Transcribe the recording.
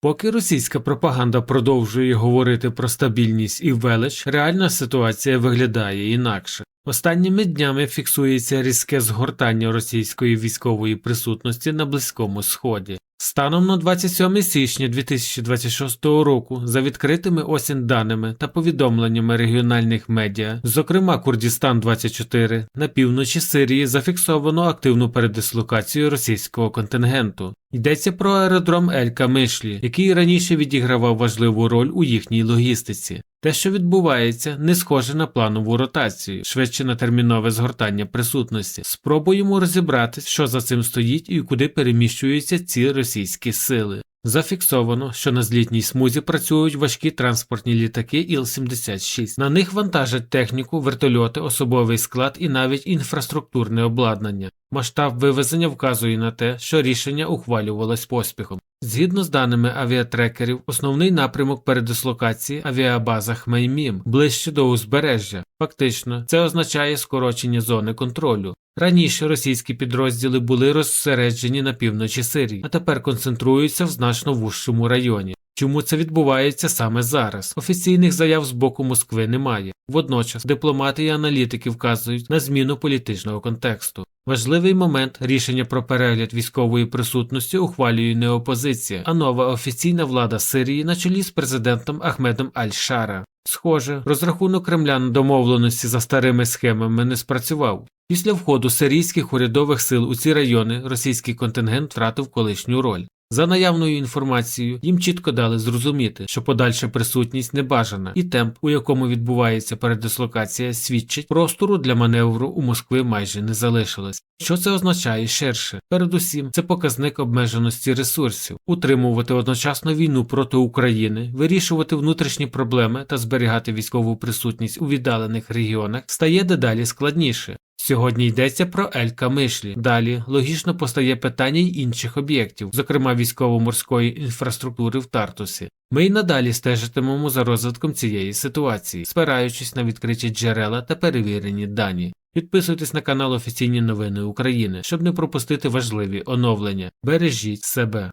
Поки російська пропаганда продовжує говорити про стабільність і велич, реальна ситуація виглядає інакше. Останніми днями фіксується різке згортання російської військової присутності на Близькому Сході. Станом на 27 січня 2026 року, за відкритими осінь даними та повідомленнями регіональних медіа, зокрема Курдістан 24 на півночі Сирії зафіксовано активну передислокацію російського контингенту. Йдеться про аеродром Ель Камишлі, який раніше відігравав важливу роль у їхній логістиці. Те, що відбувається, не схоже на планову ротацію, швидше на термінове згортання присутності. Спробуємо розібратись, що за цим стоїть і куди переміщуються ці російські сили. Зафіксовано, що на злітній смузі працюють важкі транспортні літаки Іл-76. На них вантажать техніку, вертольоти, особовий склад і навіть інфраструктурне обладнання. Масштаб вивезення вказує на те, що рішення ухвалювалось поспіхом. Згідно з даними авіатрекерів, основний напрямок передислокації авіабаза Хмеймім ближче до узбережжя. Фактично, це означає скорочення зони контролю. Раніше російські підрозділи були розсереджені на півночі Сирії, а тепер концентруються в значно вужчому районі. Чому це відбувається саме зараз? Офіційних заяв з боку Москви немає. Водночас дипломати і аналітики вказують на зміну політичного контексту. Важливий момент рішення про перегляд військової присутності ухвалює не опозиція, а нова офіційна влада Сирії на чолі з президентом Ахмедом Аль-Шара. Схоже, розрахунок Кремля на домовленості за старими схемами не спрацював. Після входу сирійських урядових сил у ці райони російський контингент втратив колишню роль. За наявною інформацією, їм чітко дали зрозуміти, що подальша присутність не бажана, і темп, у якому відбувається передислокація, свідчить, простору для маневру у Москви майже не залишилось. Що це означає ширше? Передусім, це показник обмеженості ресурсів, утримувати одночасно війну проти України, вирішувати внутрішні проблеми та зберігати військову присутність у віддалених регіонах стає дедалі складніше. Сьогодні йдеться про Ель Камишлі. Далі логічно постає питання й інших об'єктів, зокрема військово-морської інфраструктури в Тартусі. Ми й надалі стежитимемо за розвитком цієї ситуації, спираючись на відкриті джерела та перевірені дані. Підписуйтесь на канал Офіційні новини України, щоб не пропустити важливі оновлення. Бережіть себе.